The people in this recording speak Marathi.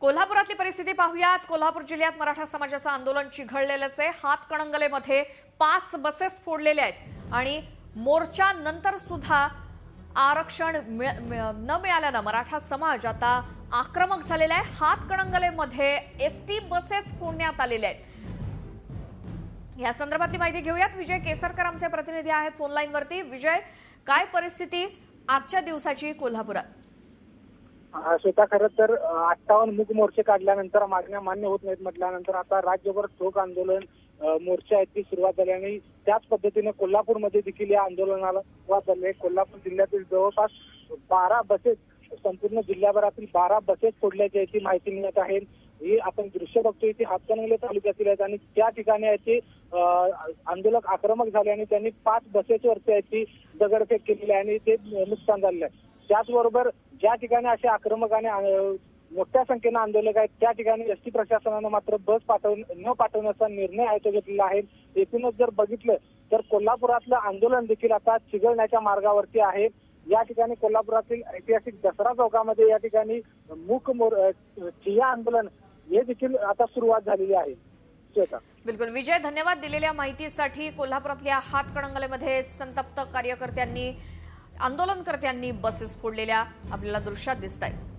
कोल्हापुरातली परिस्थिती पाहूयात. कोल्हापूर जिल्ह्यात मराठा समाजाचं आंदोलन चिघळलेलंच आहे. हातकणंगलेमध्ये पाच बसेस फोडलेल्या आहेत. आणि मोर्चा नंतर सुद्धा आरक्षण मिळ- न मिळाल्यानं मराठा समाज आता आक्रमक झालेला आहे. हातकणंगलेमध्ये एस टी बसेस फोडण्यात आलेल्या आहेत. या संदर्भातली माहिती घेऊयात. विजय केसरकर आमचे प्रतिनिधी आहेत फोन वरती विजय काय परिस्थिती आजच्या दिवसाची कोल्हापुरात? स्वतः खरं तर अठ्ठावन्न मुख मोर्चे काढल्यानंतर मागण्या मान्य होत नाहीत म्हटल्यानंतर आता राज्यभर ठोक आंदोलन मोर्चे आहेत ती सुरुवात झाली आणि त्याच पद्धतीने कोल्हापूरमध्ये देखील या आंदोलनाला सुरुवात झाली. आहे कोल्हापूर जिल्ह्यातील जवळपास बारा बसेस संपूर्ण जिल्ह्याभरातील बारा बसेस सोडल्याची आहे ती माहिती मिळत आहे. ही आपण दृश्य बघतोय ती हातकणंगले तालुक्यातील आहेत आणि त्या ठिकाणी याची आंदोलक आक्रमक झाले आणि त्यांनी पाच बसेसवरती याची दगडफेक केलेली आहे आणि ते नुकसान झालेलं आहे. त्याचबरोबर ज्या ठिकाणी असे आक्रमक आणि मोठ्या संख्येनं आंदोलक आहेत त्या ठिकाणी एस टी प्रशासनानं मात्र बस पाठव न पाठवण्याचा निर्णय आहे तो घेतलेला आहे. एकूणच जर बघितलं तर कोल्हापुरातलं आंदोलन देखील आता चिघळण्याच्या मार्गावरती आहे. या ठिकाणी कोल्हापुरातील ऐतिहासिक दसरा चौकामध्ये या ठिकाणी मूक मोर अं, आंदोलन हे देखील आता सुरुवात झालेली आहे. बिलकुल. विजय धन्यवाद दिलेल्या माहितीसाठी कोल्हापुरातल्या हातकणंगलेमध्ये संतप्त कार्यकर्त्यांनी आंदोलनकर्त्यांनी बसेस फोडलेल्या आपल्याला दृश्यात दिसत आहेत